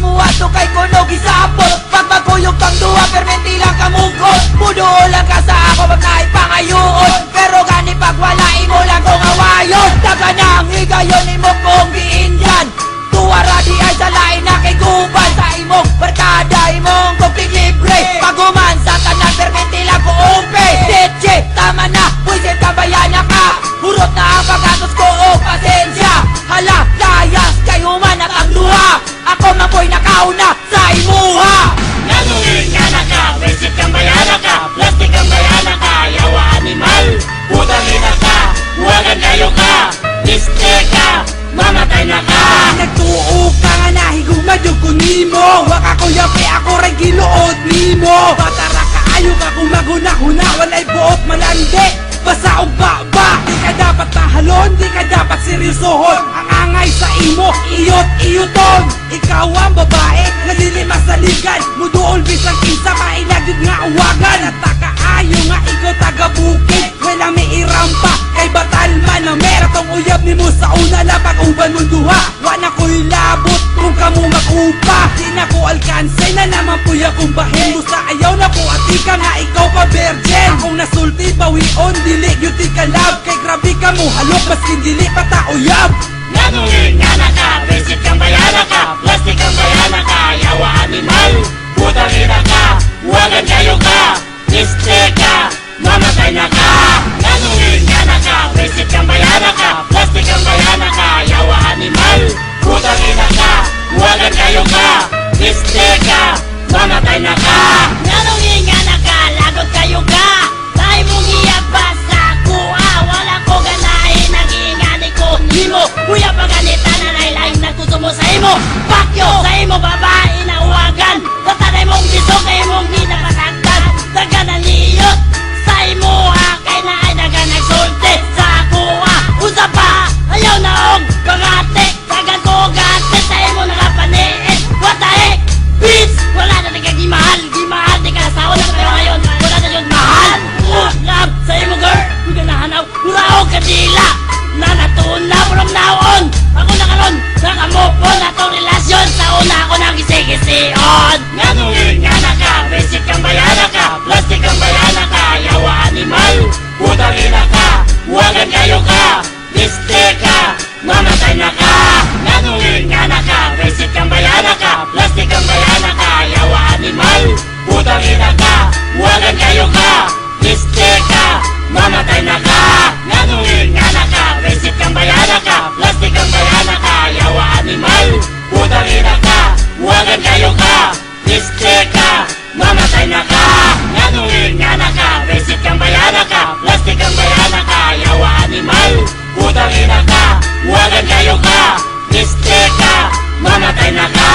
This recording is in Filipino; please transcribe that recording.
mo ato kay kuno gisapot Pag magkuyog kang duwa permenti lang kamungkot Muduo lang ka sa ako pag naipangayoon Pero gani pag wala imo lang kong awayon Daga na ang higayon imo kong giinyan Tuwara di ay sa lain na kay guban Sa imong barkada imong koping libre Paguman sa tanang permenti lang ko umpe Tetche, tama na, buwisit ka bayana ka Hurot na sa imuha Nanungin nga na ka, visit kang bayana ka Plastic kang bayana ka, yawa animal Putang ina ka, huwagan kayo ka Liste ka, mamatay na ka. Nagtuo ka nga nahigumadyog ko nimo Waka ko yapi ako rin giluod nimo Batara ka ayo ka kung maguna-huna Walay buot malandi Basa og baba Di ka Muduol bisang kinsa, mailagyod nga uwagan At takaayo nga ikaw taga bukid Wala may irampa, kay batal man na Tong uyab ni mo sa una na pag-uban mo duha. Wala ko'y labot kung kamo mag-upa Di na ko alkansay na naman puya kung bahin. Mo sa ayaw na po at ika nga ikaw pa virgin. Akong nasulti bawion dili yuti ka love. Kay grabe ka mo halok maskin dili pa ta uyab. Nanungin nga na ka, visit kang bayana ka Plastic kang bayana ka, yawa animal mamatay Wagan kayo ka, mistake Mamatay na ka, nanungin nga na ka Resit kang bayana ka, plastic kang bayana ka Yawa animal, putang ina ka. Wagan kayo ka, mistake ka Mamatay na ka, nanungin nga na ka Resit kang bayana ka, plastic kang bayana ka Yawa animal, putang ina ka. Wagan kayo ka, mistake ka Mamatay na ka.